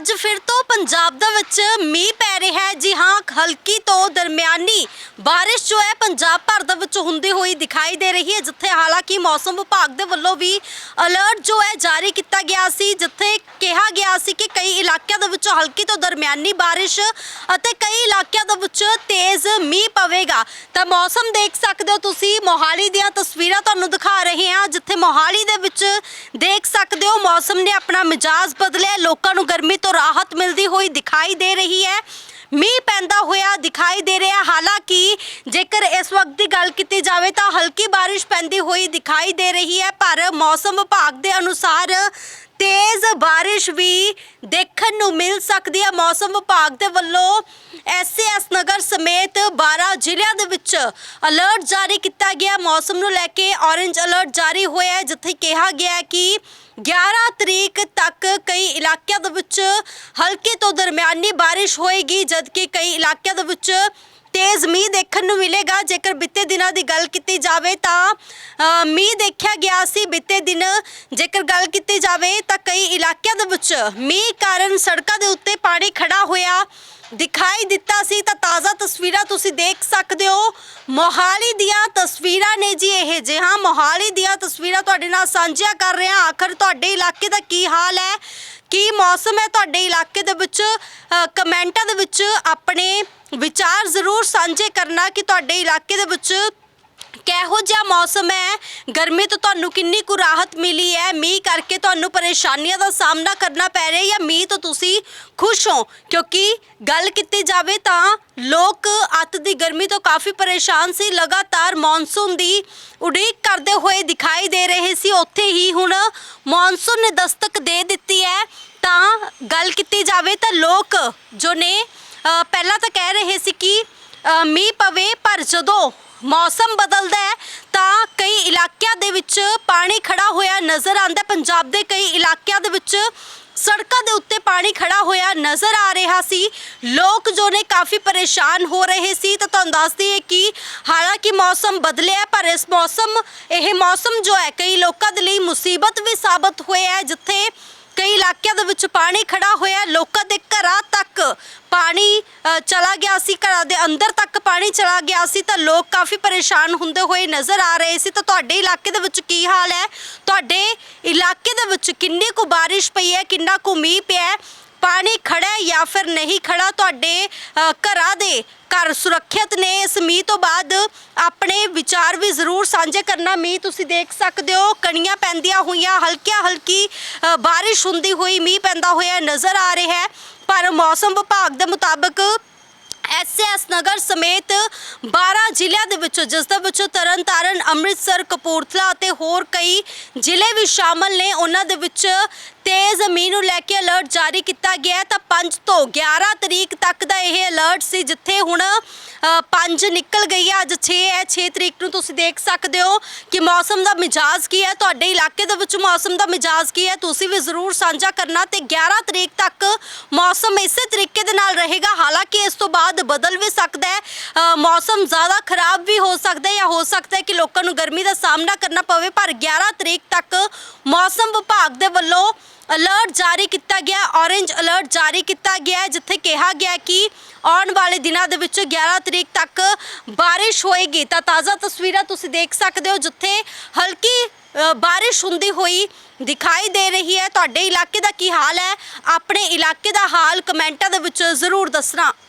ਅੱਜ ਫਿਰ ਤੋਂ ਪੰਜਾਬ ਦੇ ਵਿੱਚ ਮੀਂਹ ਪੈ ਰਿਹਾ ਹੈ। ਜੀ ਹਾਂ, ਹਲਕੀ ਤੋਂ ਦਰਮਿਆਨੀ ਬਾਰਿਸ਼ ਜੋ ਹੈ ਪੰਜਾਬ ਭਰ ਦੇ ਵਿੱਚ ਹੁੰਦੀ ਹੋਈ ਦਿਖਾਈ ਦੇ ਰਹੀ ਹੈ, ਜਿੱਥੇ ਹਾਲਾਂਕਿ ਮੌਸਮ ਵਿਭਾਗ ਦੇ ਵੱਲੋਂ ਵੀ ਅਲਰਟ ਜੋ ਹੈ ਜਾਰੀ ਕੀਤਾ ਗਿਆ ਸੀ, ਜਿੱਥੇ ਕਿਹਾ ਗਿਆ ਸੀ ਕਿ ਕਈ ਇਲਾਕਿਆਂ ਦੇ ਵਿੱਚ ਹਲਕੀ ਤੋਂ ਦਰਮਿਆਨੀ ਬਾਰਿਸ਼ ਅਤੇ ਕਈ ਇਲਾਕਿਆਂ ਦੇ ਵਿੱਚ ਤੇਜ਼ ਮੀਂਹ ਪਵੇਗਾ। ਤਾਂ ਮੌਸਮ ਦੇਖ ਸਕਦੇ ਹੋ ਤੁਸੀਂ, ਮੋਹਾਲੀ ਦੀਆਂ ਤਸਵੀਰਾਂ ਤੁਹਾਨੂੰ ਦਿਖਾ ਰਹੇ ਹਾਂ, ਜਿੱਥੇ ਮੋਹਾਲੀ ਦੇ ਵਿੱਚ ਦੇਖ ਸਕਦੇ ਹੋ ਮੌਸਮ ਨੇ ਆਪਣਾ ਮਿਜਾਜ਼ ਬਦਲਿਆ, ਲੋਕਾਂ ਨੂੰ ਗਰਮੀ ਤੋਂ ਰਾਹਤ ਮਿਲਦੀ ਹੋਈ ਦਿਖਾਈ ਦੇ ਰਹੀ ਹੈ। ਮੀਂਹ ਪੈਂਦਾ ਹੋਇਆ ਦਿਖਾਈ ਦੇ ਰਿਹਾ। ਹਾਲਾਂਕਿ ਜੇਕਰ ਇਸ ਵਕਤ ਦੀ ਗੱਲ ਕੀਤੀ ਜਾਵੇ ਤਾਂ ਹਲਕੀ ਬਾਰਿਸ਼ ਪੈਂਦੀ ਹੋਈ ਦਿਖਾਈ ਦੇ ਰਹੀ ਹੈ। ਪਰ ਮੌਸਮ ਵਿਭਾਗ ਦੇ ਅਨੁਸਾਰ ਤੇਜ਼ ਬਾਰਿਸ਼ ਵੀ ਦੇਖਣ ਨੂੰ ਮਿਲ ਸਕਦੀ ਹੈ ਮੌਸਮ ਵਿਭਾਗ ਦੇ ਵੱਲੋਂ। ਐਸਐਸ ਨਗਰ ਸਮੇਤ 12 ਜ਼ਿਲ੍ਹਿਆਂ ਦੇ ਵਿੱਚ ਅਲਰਟ ਜਾਰੀ ਕੀਤਾ ਗਿਆ। ਮੌਸਮ ਨੂੰ ਲੈ ਕੇ ਔਰੇਂਜ ਅਲਰਟ ਜਾਰੀ ਹੋਇਆ ਹੈ, ਜਿੱਥੇ ਕਿਹਾ ਗਿਆ ਹੈ ਕਿ 11 ਤਰੀਕ ਤੱਕ ਕਈ ਇਲਾਕਿਆਂ ਦੇ ਵਿੱਚ ਹਲਕੀ ਤੋਂ ਦਰਮਿਆਨੀ ਬਾਰਿਸ਼ ਹੋਏਗੀ, ਜਦਕਿ ਕਈ ਇਲਾਕਿਆਂ ਦੇ ਵਿੱਚ ਤੇਜ਼ ਮੀਂਹ ਦੇਖਣ ਨੂੰ ਮਿਲੇਗਾ। ਜੇਕਰ ਬਿੱਤੇ ਦਿਨਾਂ ਦੀ ਗੱਲ ਕੀਤੀ ਜਾਵੇ ਤਾਂ ਮੀਂਹ ਦੇਖਿਆ ਗਿਆ ਸੀ ਬਿੱਤੇ ਦਿਨ। ਜੇਕਰ ਗੱਲ ਕੀਤੀ ਜਾਵੇ ਤਾਂ ਕਈ ਇਲਾਕਿਆਂ ਦੇ ਵਿੱਚ ਮੀਂਹ ਕਾਰਨ ਸੜਕਾਂ ਦੇ ਉੱਤੇ ਪਾਣੀ ਖੜਾ ਹੋਇਆ ਦਿਖਾਈ ਦਿੱਤਾ ਸੀ। ਤਾਂ ਤਾਜ਼ਾ ਤਸਵੀਰਾਂ ਤੁਸੀਂ ਦੇਖ ਸਕਦੇ ਹੋ। ਮੋਹਾਲੀ ਦੀਆਂ ਤਸਵੀਰਾਂ ਨੇ ਜੀ ਇਹ ਜੇ। ਹਾਂ, ਮੋਹਾਲੀ ਦੀਆਂ ਤਸਵੀਰਾਂ ਤੁਹਾਡੇ ਨਾਲ ਸਾਂਝੀਆਂ ਕਰ ਰਹੇ ਹਾਂ। ਆਖਰ ਤੁਹਾਡੇ ਇਲਾਕੇ ਦਾ ਕੀ ਹਾਲ ਹੈ? ਕੀ ਮੌਸਮ ਹੈ ਤੁਹਾਡੇ ਇਲਾਕੇ ਦੇ ਵਿੱਚ? ਕਮੈਂਟਾਂ ਦੇ ਵਿੱਚ ਆਪਣੇ ਵਿਚਾਰ ਜ਼ਰੂਰ ਸਾਂਝੇ ਕਰਨਾ ਕਿ ਤੁਹਾਡੇ ਇਲਾਕੇ ਦੇ ਵਿੱਚ ਕਿਹੋ ਜਿਹਾ ਮੌਸਮ ਹੈ, ਗਰਮੀ ਤੋਂ ਤੁਹਾਨੂੰ ਕਿੰਨੀ ਕੁ ਰਾਹਤ ਮਿਲੀ ਹੈ, ਮੀਂਹ ਕਰਕੇ ਤੁਹਾਨੂੰ ਪਰੇਸ਼ਾਨੀਆਂ ਦਾ ਸਾਹਮਣਾ ਕਰਨਾ ਪੈ ਰਿਹਾ ਜਾਂ ਮੀਂਹ ਤੋਂ ਤੁਸੀਂ ਖੁਸ਼ ਹੋ? ਕਿਉਂਕਿ ਗੱਲ ਕੀਤੀ ਜਾਵੇ ਤਾਂ ਲੋਕ ਅੱਤ ਦੀ ਗਰਮੀ ਤੋਂ ਕਾਫੀ ਪਰੇਸ਼ਾਨ ਸੀ, ਲਗਾਤਾਰ ਮੌਨਸੂਨ ਦੀ ਉਡੀਕ ਕਰਦੇ ਹੋਏ ਦਿਖਾਈ ਦੇ ਰਹੇ ਸੀ। ਉੱਥੇ ਹੀ ਹੁਣ ਮੌਨਸੂਨ ਨੇ ਦਸਤਕ ਦੇ ਦਿੱਤੀ ਹੈ। ਤਾਂ ਗੱਲ ਕੀਤੀ ਜਾਵੇ ਤਾਂ ਲੋਕ ਜੋ ਨੇ ਅ, ਪਹਿਲਾਂ ਤਾਂ ਕਹਿ ਰਹੇ ਸੀ ਕਿ ਅ, ਮੀਂਹ ਪਵੇ ਪਰ ਜਦੋਂ ਮੌਸਮ ਬਦਲਦਾ ਹੈ ਤਾਂ ਕਈ ਇਲਾਕਿਆਂ ਦੇ ਵਿੱਚ ਪਾਣੀ ਖੜਾ ਹੋਇਆ ਨਜ਼ਰ ਆਉਂਦਾ ਹੈ। ਪੰਜਾਬ ਦੇ ਕਈ ਇਲਾਕਿਆਂ ਦੇ ਵਿੱਚ ਸੜਕਾਂ ਦੇ ਉੱਤੇ ਪਾਣੀ ਖੜਾ ਹੋਇਆ ਨਜ਼ਰ ਆ ਰਿਹਾ ਸੀ। ਲੋਕ ਜੋ ਨੇ ਕਾਫੀ ਪਰੇਸ਼ਾਨ ਹੋ ਰਹੇ ਸੀ। ਤਾਂ ਤੁਹਾਨੂੰ ਦੱਸ ਦਈਏ ਕਿ ਹਾਲਾਂਕਿ ਮੌਸਮ ਬਦਲਿਆ ਪਰ ਇਸ ਮੌਸਮ ਇਹ ਮੌਸਮ ਜੋ ਹੈ ਕਈ ਲੋਕਾਂ ਦੇ ਲਈ ਮੁਸੀਬਤ ਵੀ ਸਾਬਤ ਹੋਇਆ ਹੈ ਜਿੱਥੇ ਕਈ ਇਲਾਕਿਆਂ ਦੇ ਵਿੱਚ ਪਾਣੀ ਖੜਾ ਹੋਇਆ ਲੋਕਾਂ ਦੇ ਘਰਾਂ ਤੱਕ ਪਾਣੀ ਅ, ਚਲਾ ਗਿਆ ਸੀ ਘਰਾਂ ਦੇ ਅੰਦਰ ਤੱਕ ਪਾਣੀ ਚਲਾ ਗਿਆ ਸੀ ਤਾਂ ਲੋਕ ਕਾਫੀ ਪਰੇਸ਼ਾਨ ਹੁੰਦੇ ਹੋਏ ਨਜ਼ਰ ਆ ਰਹੇ ਸੀ। ਤਾਂ ਤੁਹਾਡੇ ਇਲਾਕੇ ਦੇ ਵਿੱਚ ਕੀ ਹਾਲ ਹੈ? ਤੁਹਾਡੇ ਇਲਾਕੇ ਦੇ ਵਿੱਚ ਕਿੰਨੀ ਕੁ ਬਾਰਿਸ਼ ਪਈ ਹੈ ਕਿੰਨਾ ਕੁ ਮੀਂਹ ਪਿਆ ਹੈ? ਪਾਣੀ ਖੜਾ ਹੈ ਜਾਂ ਫਿਰ ਨਹੀਂ ਖੜਾ ਤੁਹਾਡੇ ਅ, ਘਰਾਂ ਦੇ ਘਰ ਸੁਰੱਖਿਅਤ ਨੇ ਇਸ ਮੀਂਹ ਤੋਂ ਬਾਅਦ ਆਪਣੇ ਵਿਚਾਰ ਵੀ ਜ਼ਰੂਰ ਸਾਂਝੇ ਕਰਨਾ। ਮੀਂਹ ਤੁਸੀਂ ਦੇਖ ਸਕਦੇ ਹੋ ਕਣੀਆਂ ਪੈਂਦੀਆਂ ਹੋਈਆਂ ਹਲਕੀਆਂ ਹਲਕੀ ਬਾਰਿਸ਼ ਹੁੰਦੀ ਹੋਈ ਮੀਂਹ ਪੈਂਦਾ ਹੋਇਆ ਨਜ਼ਰ ਆ ਰਿਹਾ ਹੈ। ਪਰ ਮੌਸਮ ਵਿਭਾਗ ਦੇ ਮੁਤਾਬਕ ਐਸਐਸ ਨਗਰ ਸਮੇਤ 12 ਜ਼ਿਲ੍ਹਿਆਂ ਦੇ ਵਿੱਚੋਂ, ਜਿਸ ਦੇ ਵਿੱਚੋਂ ਤਰਨਤਾਰਨ, ਅੰਮ੍ਰਿਤਸਰ, ਕਪੂਰਥਲਾ ਅਤੇ ਹੋਰ ਕਈ ਜ਼ਿਲ੍ਹੇ ਵੀ ਸ਼ਾਮਲ ਨੇ, ਉਹਨਾਂ ਦੇ ਵਿੱਚ ਤੇਜ਼ ਜ਼ਮੀਨ ਨੂੰ ਲੈ ਕੇ ਅਲਰਟ ਜਾਰੀ ਕੀਤਾ ਗਿਆ ਹੈ। ਤਾਂ 5 ਤੋਂ 11 ਤਰੀਕ ਤੱਕ ਦਾ ਇਹ ਅਲਰਟ ਸੀ, ਜਿੱਥੇ ਹੁਣ 5 ਨਿਕਲ ਗਈ ਹੈ। ਅੱਜ 6 ਹੈ 6 ਤਰੀਕ ਨੂੰ ਤੁਸੀਂ ਦੇਖ ਸਕਦੇ ਹੋ ਕਿ ਮੌਸਮ ਦਾ ਮਿਜਾਜ਼ ਕੀ ਹੈ। ਤੁਹਾਡੇ ਇਲਾਕੇ ਦੇ ਵਿੱਚ ਮੌਸਮ ਦਾ ਮਿਜਾਜ਼ ਕੀ ਹੈ, ਤੁਸੀਂ ਵੀ ਜ਼ਰੂਰ ਸਾਂਝਾ ਕਰਨਾ ਤੇ 11 ਤਰੀਕ ਤੱਕ ਮੌਸਮ ਇਸੇ ਤਰੀਕੇ ਦੇ ਨਾਲ ਰਹੇਗਾ। ਹਾਲਾਂਕਿ ਇਸ ਤੋਂ ਬਾਅਦ ਬਦਲ ਵੀ ਸਕਦਾ ਹੈ। ਮੌਸਮ ਜ਼ਿਆਦਾ ਖਰਾਬ ਵੀ ਹੋ ਸਕਦਾ ਹੈ ਜਾਂ ਹੋ ਸਕਦਾ ਹੈ ਕਿ ਲੋਕਾਂ ਨੂੰ ਗਰਮੀ ਦਾ ਸਾਹਮਣਾ ਕਰਨਾ ਪਵੇ, ਪਰ 11 ਤਰੀਕ ਤੱਕ ਮੌਸਮ ਵਿਭਾਗ ਦੇ ਵੱਲੋਂ ਅਲਰਟ ਜਾਰੀ ਕੀਤਾ ਗਿਆ ਔਰੇਂਜ ਅਲਰਟ ਜਾਰੀ ਕੀਤਾ ਗਿਆ ਜਿੱਥੇ ਕਿਹਾ ਗਿਆ ਕਿ ਆਉਣ ਵਾਲੇ ਦਿਨਾਂ ਦੇ ਵਿੱਚ 11 ਤਰੀਕ ਤੱਕ ਬਾਰਿਸ਼ ਹੋਏਗੀ। ਤਾਂ ਤਾਜ਼ਾ ਤਸਵੀਰਾਂ ਤੁਸੀਂ ਦੇਖ ਸਕਦੇ ਹੋ, ਜਿੱਥੇ ਹਲਕੀ ਬਾਰਿਸ਼ ਹੁੰਦੀ ਹੋਈ ਦਿਖਾਈ ਦੇ ਰਹੀ ਹੈ। ਤੁਹਾਡੇ ਇਲਾਕੇ ਦਾ ਕੀ ਹਾਲ ਹੈ? ਆਪਣੇ ਇਲਾਕੇ ਦਾ ਹਾਲ ਕਮੈਂਟਾਂ ਦੇ ਵਿੱਚ ਜ਼ਰੂਰ ਦੱਸਣਾ।